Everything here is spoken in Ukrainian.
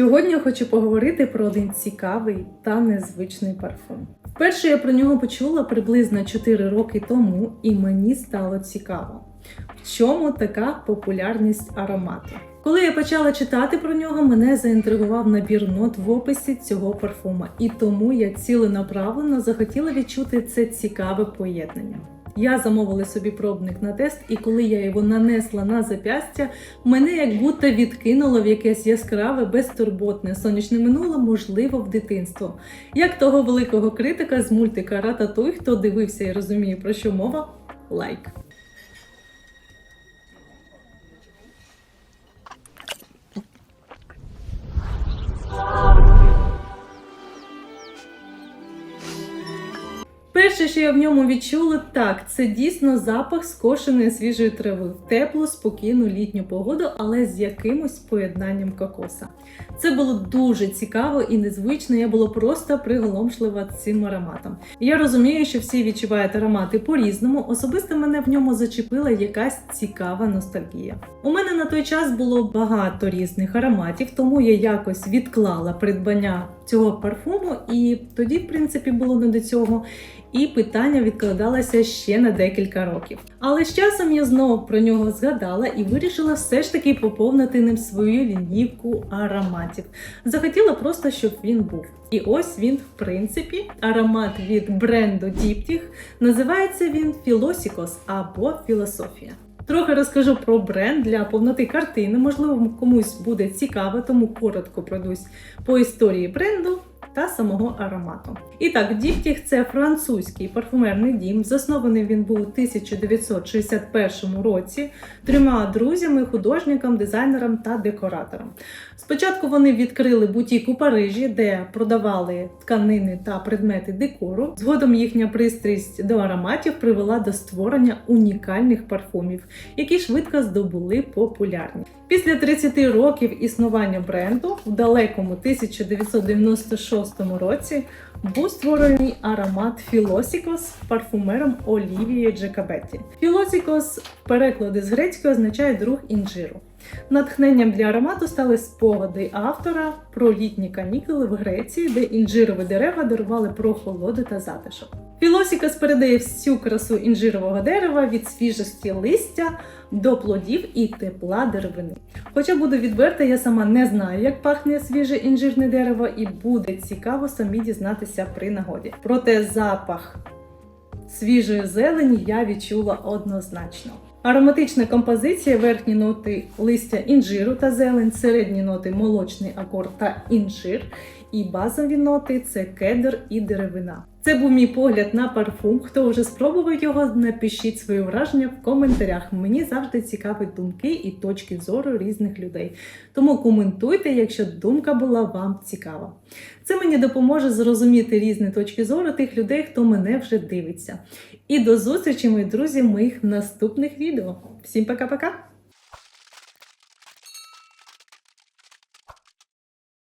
Сьогодні я хочу поговорити про один цікавий та незвичний парфум. Вперше я про нього почула приблизно 4 роки тому, і мені стало цікаво, в чому така популярність аромату. Коли я почала читати про нього, мене заінтригував набір нот в описі цього парфума, і тому я ціленаправленно захотіла відчути це цікаве поєднання. Я замовила собі пробник на тест, і коли я його нанесла на запястя, мене як будто відкинуло в якесь яскраве, безтурботне сонячне минуле, можливо, в дитинство. Як того великого критика з мультика Рататуй, хто дивився і розуміє, про що мова, лайк. Перше, що я в ньому відчула, так, це дійсно запах скошеної свіжої трави в теплу, спокійну літню погоду, але з якимось поєднанням кокоса. Це було дуже цікаво і незвично. Я була просто приголомшлива цим ароматом. Я розумію, що всі відчувають аромати по-різному. Особисто мене в ньому зачепила якась цікава ностальгія. У мене на той час було багато різних ароматів, тому я якось відклала придбання цього парфуму, і тоді, в принципі, було не до цього. І питання відкладалося ще на декілька років. Але з часом я знову про нього згадала і вирішила все ж таки поповнити ним свою лінійку ароматів. Захотіла просто, щоб він був. І ось він, в принципі, аромат від бренду Diptyque. Називається він Philosophy або Філософія. Трохи розкажу про бренд для повноти картини. Можливо, комусь буде цікаво, тому коротко пройдусь по історії бренду та самого аромату. І так, Діптіх це французький парфумерний дім. Заснований він був у 1961 році трьома друзями, художником, дизайнером та декоратором. Спочатку вони відкрили бутік у Парижі, де продавали тканини та предмети декору. Згодом їхня пристрість до ароматів привела до створення унікальних парфумів, які швидко здобули популярність. Після 30 років існування бренду в далекому 1996 році був створений аромат Філосікос парфумером Олівією Джекабетті. Філосікос в перекладі з грецької означає друг інжиру. Натхненням для аромату стали спогади автора про літні канікули в Греції, де інжирові дерева дарували прохолоду та затишок. Філосікос передає всю красу інжирового дерева від свіжості листя до плодів і тепла деревини. Хоча буду відверта, я сама не знаю, як пахне свіже інжирне дерево, і буде цікаво самі дізнатися при нагоді. Проте запах свіжої зелені я відчула однозначно. Ароматична композиція, верхні ноти листя інжиру та зелень, середні ноти молочний акорд та інжир, і базові ноти це кедр і деревина. Це був мій погляд на парфум. Хто вже спробував його, напишіть свої враження в коментарях. Мені завжди цікаві думки і точки зору різних людей. Тому коментуйте, якщо думка була вам цікава. Це мені допоможе зрозуміти різні точки зору тих людей, хто мене вже дивиться. І до зустрічі, мої друзі, в моїх наступних відео. Всім пока-пока!